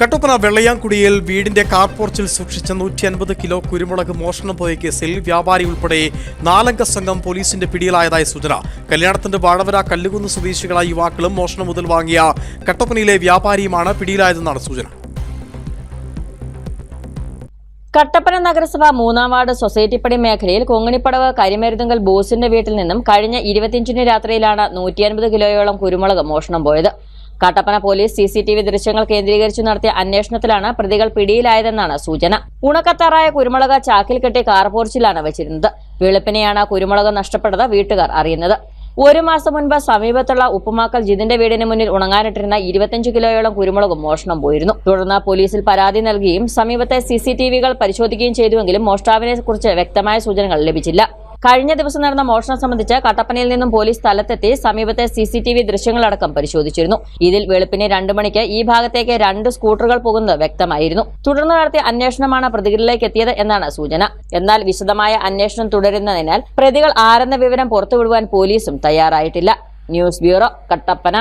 കട്ടപ്പന വെള്ളയാംകുടിയിൽ വീടിന്റെ കാർപോർച്ചിൽ സൂക്ഷിച്ച നൂറ്റി അൻപത് കിലോ കുരുമുളക് മോഷണം പോയ കേസിൽ വ്യാപാരി ഉൾപ്പെടെ നാലംഗ സംഘം പോലീസിന്റെ പിടിയിലായതായി സൂചന. കല്യാണത്തിന്റെ വാഴവര കല്ലുകുന്ന് സ്വദേശികളായ യുവാക്കളും മോഷണം മുതൽ വാങ്ങിയ കട്ടപ്പനയിലെ വ്യാപാരിയുമാണ് പിടിയിലായതെന്നാണ് സൂചന. കട്ടപ്പന നഗരസഭ മൂന്നാം വാർഡ് സൊസൈറ്റിപ്പടി മേഖലയിൽ കൊങ്ങണിപ്പടവ് കരിമരുതുങ്കൽ ബോസിന്റെ വീട്ടിൽ നിന്നും കഴിഞ്ഞ ഇരുപത്തിയഞ്ചിന് രാത്രിയിലാണ് നൂറ്റി അൻപത് കിലോയോളം കുരുമുളക് മോഷണം പോയത്. Kattappana police C C T V ദൃശ്യങ്ങൾ കേന്ദ്രീകരിച്ചു നടത്തിയ അന്വേഷണത്തിലാണ് പ്രതികൾ പിടിയിലായതെന്നാണ് സൂചന. ഉണക്കത്താറായ കുരുമുളക് ചാക്കിൽ കെട്ടി കാർപോർച്ചിലാണ് വെച്ചിരുന്നത്. വെളുപ്പിനെയാണ് കുരുമുളക് നഷ്ടപ്പെട്ടത് വീട്ടുകാർ അറിയുന്നത്. ഒരു മാസം മുൻപ് സമീപത്തുള്ള ഉപ്പുമാക്കൽ ജിതിന്റെ വീടിന് മുന്നിൽ ഉണങ്ങാനിട്ടിരുന്ന ഇരുപത്തിയഞ്ച് കിലോയോളം കുരുമുളകും മോഷണം പോയിരുന്നു. തുടർന്ന് പോലീസിൽ പരാതി നൽകുകയും സമീപത്തെ സി പരിശോധിക്കുകയും ചെയ്തുവെങ്കിലും മോഷ്ടാവിനെ കുറിച്ച് വ്യക്തമായ സൂചനകൾ ലഭിച്ചില്ല. കഴിഞ്ഞ ദിവസം നടന്ന മോഷണം സംബന്ധിച്ച് കട്ടപ്പനയിൽ നിന്നും പോലീസ് സ്ഥലത്തെത്തി സമീപത്തെ സി സി ടി വി ദൃശ്യങ്ങളടക്കം പരിശോധിച്ചിരുന്നു. ഇതിൽ വെളുപ്പിന് രണ്ടു മണിക്ക് ഈ ഭാഗത്തേക്ക് രണ്ട് സ്കൂട്ടറുകൾ പോകുന്നത് വ്യക്തമായിരുന്നു. തുടർന്ന് നടത്തിയ അന്വേഷണമാണ് പ്രതികളിലേക്ക് എത്തിയത് എന്നാണ് സൂചന. എന്നാൽ വിശദമായ അന്വേഷണം തുടരുന്നതിനാൽ പ്രതികൾ ആരെന്ന വിവരം പുറത്തുവിടുവാൻ പോലീസും തയ്യാറായിട്ടില്ല. News bureau Kattappana.